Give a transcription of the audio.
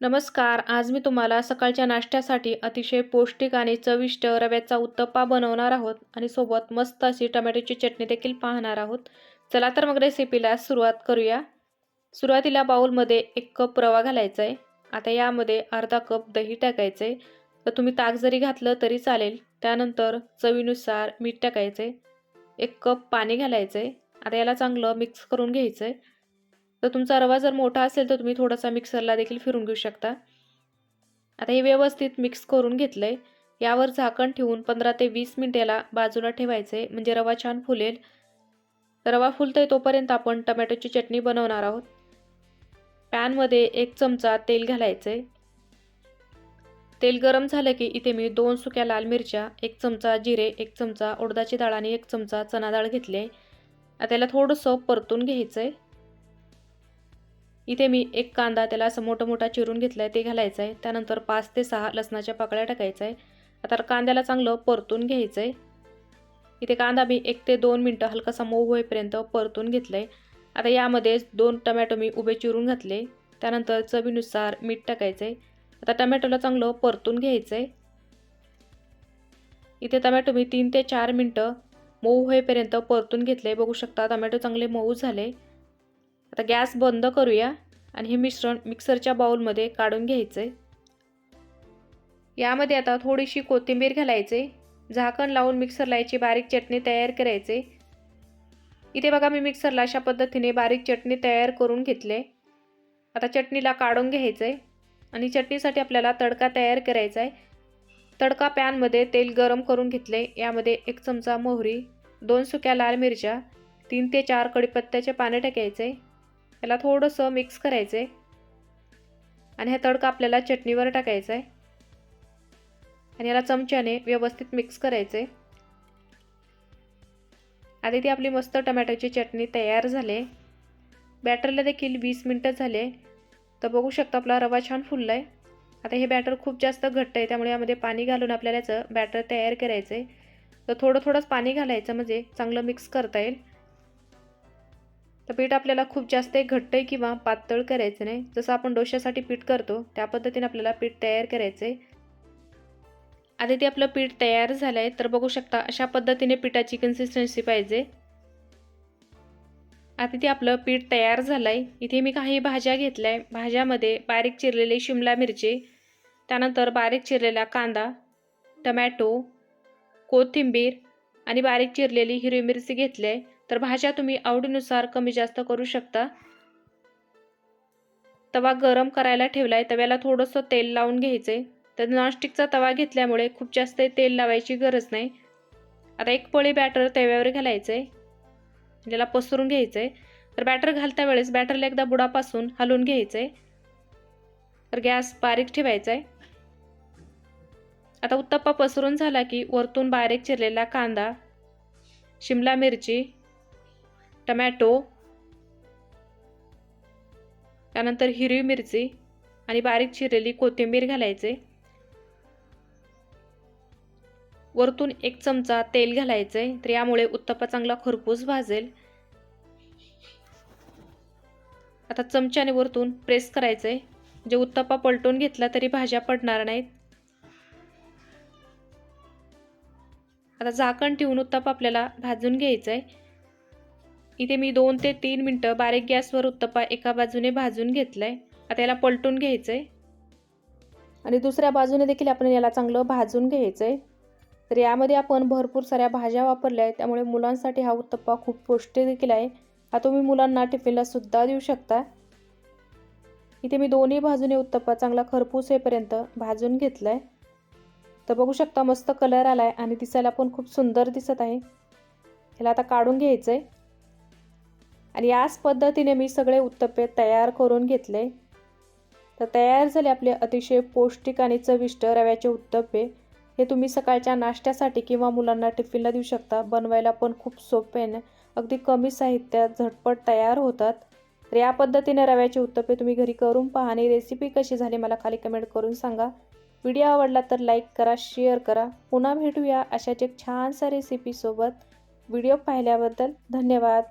नमस्कार आज मी तुम्हाला सकाळच्या नाश्त्यासाठी अतिशय पौष्टिक आणि चविष्ट रव्याचा उत्तप्पा बनवणार आहोत आणि सोबत मस्त अशी टमॅटोची चटणी देखील पाहणार आहोत. चला तर मग रेसिपीला सुरुवात करूया. सुरुवातीला बाउलमध्ये एक कप रवा घालायचा आहे आता यामध्ये अर्धा कप दही टाकायचं आहे तर तुम्ही ताक जरी घातलं तरी चालेल. त्यानंतर चवीनुसार मीठ टाकायचं आहे एक कप पाणी घालायचं आहे आता याला चांगलं मिक्स करून घ्यायचं आहे तर तुमचा रवा जर मोठा असेल तर तुम्ही थोडासा मिक्सरला देखील फिरून घेऊ शकता. आता हे व्यवस्थित मिक्स करून घेतलं आहे यावर झाकण ठेवून पंधरा ते वीस मिनिटाला बाजूला ठेवायचं. आहे म्हणजे रवा छान फुलेल. रवा फुलतोय तोपर्यंत आपण टमॅटोची चटणी बनवणार आहोत. पॅनमध्ये एक चमचा तेल घालायचं आहे तेल गरम झालं की इथे मी दोन सुक्या लाल मिरच्या एक चमचा जिरे एक चमचा उडदाची डाळ आणि एक चमचा चना डाळ घेतली. आहे त्याला थोडंसं परतून घ्यायचं आहे इथे मी एक कांदा त्याला असं मोठं मोठा चिरून घेतला आहे ते घालायचं आहे त्यानंतर पाच ते सहा लसणाच्या पाकळ्या टाकायचं आहे आता कांद्याला चांगलं परतून घ्यायचं आहे इथे कांदा मी एक ते दोन मिनटं हलकासा मऊ होईपर्यंत परतून घेतलं आहे आता यामध्ये दोन टमॅटो मी उभे चिरून घातले. त्यानंतर चवीनुसार मीठ टाकायचं आहे आता टमॅटोला चांगलं परतून घ्यायचं आहे इथे टमॅटो मी तीन ते चार मिनटं मऊ होईपर्यंत परतून घेतले बघू शकता टमॅटो चांगले मऊ झाले. आता गॅस बंद करूया आणि हे मिश्रण मिक्सरच्या बाउलमध्ये काढून घ्यायचं आहे यामध्ये आता थोडीशी कोथिंबीर घालायचे. झाकण लावून मिक्सरला याची बारीक चटणी तयार करायचे. इथे बघा मी मिक्सरला अशा पद्धतीने बारीक चटणी तयार करून घेतले. आता चटणीला काढून घ्यायचं आहे आणि चटणीसाठी आपल्याला तडका तयार करायचा आहे तडका पॅनमध्ये तेल गरम करून घेतले. यामध्ये एक चमचा मोहरी दोन सुक्या लाल मिरच्या तीन ते चार कडीपत्त्याचे पाने टाकायचे. याला थोडंसं मिक्स करायचं आहे आणि हा तडका आपल्याला चटणीवर टाकायचा आहे. आणि याला चमच्याने व्यवस्थित मिक्स करायचं आहे आधी ती आपली मस्त टमॅटोची चटणी तयार झाले. बॅटरला देखील वीस मिनटं झाले. तर बघू शकता आपला रवा छान फुलला आहे आता हे बॅटर खूप जास्त घट्ट आहे त्यामुळे यामध्ये पाणी घालून आपल्याला याचं बॅटर तयार करायचं आहे तर थोडं थोडंच पाणी घालायचं म्हणजे चांगलं मिक्स करता येईल. तर पीठ आपल्याला खूप जास्त घट्ट किंवा पातळ करायचं नाही. जसं आपण डोश्यासाठी पीठ करतो त्या पद्धतीने आपल्याला पीठ तयार करायचं आहे. आधी ते आपलं पीठ तयार झालं आहे तर बघू शकता अशा पद्धतीने पिठाची कन्सिस्टन्सी पाहिजे. आता ते आपलं पीठ तयार झालं आहे इथे मी काही भाज्या घेतल्या आहे भाज्यामध्ये बारीक चिरलेले शिमला मिरची त्यानंतर बारीक चिरलेला कांदा टमॅटो कोथिंबीर आणि बारीक चिरलेली हिरवी मिरची घेतली आहे तर भाज्या तुम्ही आवडीनुसार कमी जास्त करू शकता. तवा गरम करायला ठेवला आहे तव्याला थोडंसं तेल लावून घ्यायचे तर नॉनस्टिकचा तवा घेतल्यामुळे खूप जास्त तेल लावायची गरज नाही. आता एक पळी बॅटर तव्यावर घालायचं आहे ज्याला पसरून घ्यायचं आहे तर बॅटर घालता वेळेस बॅटरला एकदा बुडापासून हलवून घ्यायचं आहे तर गॅस बारीक ठेवायचा आहे आता उत्तप्पा पसरून झाला की वरतून बारीक चिरलेला कांदा शिमला मिरची टमॅटो त्यानंतर हिरवी मिरची आणि बारीक चिरलेली कोथिंबीर घालायचे. वरतून एक चमचा तेल घालायचंय तर यामुळे उत्तप्पा चांगला खरपूस भाजेल. आता चमच्याने वरतून प्रेस करायचंय जे उत्तप्पा पलटून घेतला तरी भाज्या पडणार नाहीत. आता झाकण ठेवून उत्तप्पा आपल्याला भाजून घ्यायचं आहे इथे मी दोन ते तीन मिनटं बारीक गॅसवर उत्तप्पा एका बाजूने भाजून घेतलं आहे आता याला पलटून घ्यायचं आहे आणि दुसऱ्या बाजूने देखील आपण याला चांगलं भाजून घ्यायचं आहे तर यामध्ये आपण भरपूर साऱ्या भाज्या वापरल्या आहेत. त्यामुळे मुलांसाठी हा उत्तप्पा खूप पौष्टिक देखील आहे. हा तुम्ही मुलांना टिफिनला सुद्धा देऊ शकता. इथे मी दोन्ही बाजूने उत्तप्पा चांगला खरपूस होईपर्यंत भाजून घेतला आहे तर बघू शकता मस्त कलर आला आहे आणि दिसायला पण खूप सुंदर दिसत आहे. ह्याला आता काढून घ्यायचं आहे आणि याच पद्धतीने मी सगळे उत्तप्पे तयार करून घेतले. तर तयार झाले आपले अतिशय पौष्टिक आणि चविष्ट रव्याचे उत्तप्पे हे तुम्ही सकाळच्या नाश्त्यासाठी किंवा मुलांना टिफिनला देऊ शकता. बनवायला पण खूप सोपे आहे अगदी कमी साहित्यात झटपट तयार होतात. तर या पद्धतीने रव्याचे उत्तप्पे तुम्ही घरी करून पहा आणि रेसिपी कशी झाली मला खाली कमेंट करून सांगा. व्हिडिओ आवडला तर लाईक करा शेअर करा. पुन्हा भेटूया अशाच एक छानसा रेसिपीसोबत व्हिडिओ पाहिल्याबद्दल धन्यवाद.